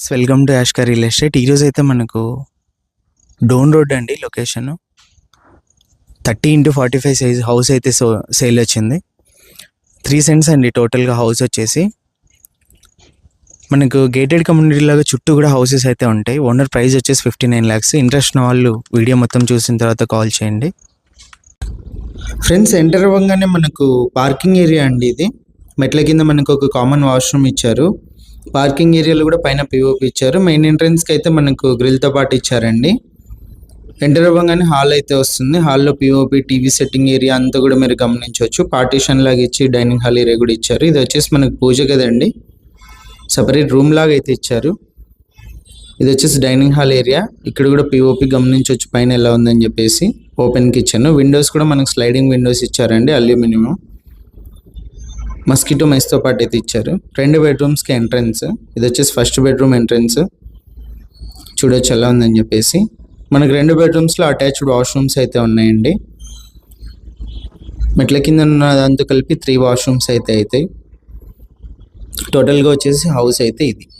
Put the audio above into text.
Friends welcome to Yashka real estate ఈరోజు అయితే మనకు డోన్ రోడ్ అండి location thirty into forty five size house అయితే సో సేల్ వచ్చింది. త్రీ సెంట్స్ అండి టోటల్గా హౌస్ వచ్చేసి. మనకు గేటెడ్ కమ్యూనిటీ లాగా చుట్టూ కూడా హౌసెస్ అయితే ఉంటాయి. ఓనర్ ప్రైస్ వచ్చేసి ఫిఫ్టీ నైన్ ల్యాక్స్ ఇంట్రెస్ట్ వాళ్ళు వీడియో మొత్తం చూసిన తర్వాత కాల్ చేయండి. ఫ్రెండ్స్ ఎంటర్ అవ్వగానే మనకు పార్కింగ్ ఏరియా అండి ఇది. మెట్ల కింద మనకు ఒక కామన్ వాష్రూమ్ ఇచ్చారు. పార్కింగ్ ఏరియాలో కూడా పైన పిఓపి ఇచ్చారు. మెయిన్ ఎంట్రన్స్కి అయితే మనకు గ్రిల్తో పాటు ఇచ్చారండి. ఎంటర్ అవ్వగానే హాల్ అయితే వస్తుంది. హాల్లో పిఓపి టీవీ సెట్టింగ్ ఏరియా అంతా కూడా మీరు గమనించవచ్చు. పార్టీషన్ లాగా ఇచ్చి డైనింగ్ హాల్ ఏరియా కూడా ఇచ్చారు. ఇది వచ్చేసి మనకు పూజ కదండి సపరేట్ రూమ్ లాగా అయితే ఇచ్చారు. ఇది వచ్చేసి డైనింగ్ హాల్ ఏరియా ఇక్కడ కూడా పిఓపి గమనించవచ్చు. పైన ఎలా ఉందని చెప్పేసి ఓపెన్ కిచెన్ విండోస్ కూడా మనకు స్లైడింగ్ విండోస్ ఇచ్చారండి అల్యూమినియం మస్కిటో మెస్తో పాటు అయితే ఇచ్చారు. రెండు బెడ్రూమ్స్కి ఎంట్రన్స్. ఇది వచ్చేసి ఫస్ట్ బెడ్రూమ్ ఎంట్రన్స్. చూడొచ్చు ఎలా ఉందని చెప్పేసి. మనకు రెండు బెడ్రూమ్స్లో అటాచ్డ్ వాష్రూమ్స్ అయితే ఉన్నాయండి. మెట్ల కింద ఉన్నదంతా కలిపి త్రీ వాష్రూమ్స్ అయితే అవుతాయి టోటల్గా వచ్చేసి హౌస్ అయితే ఇది.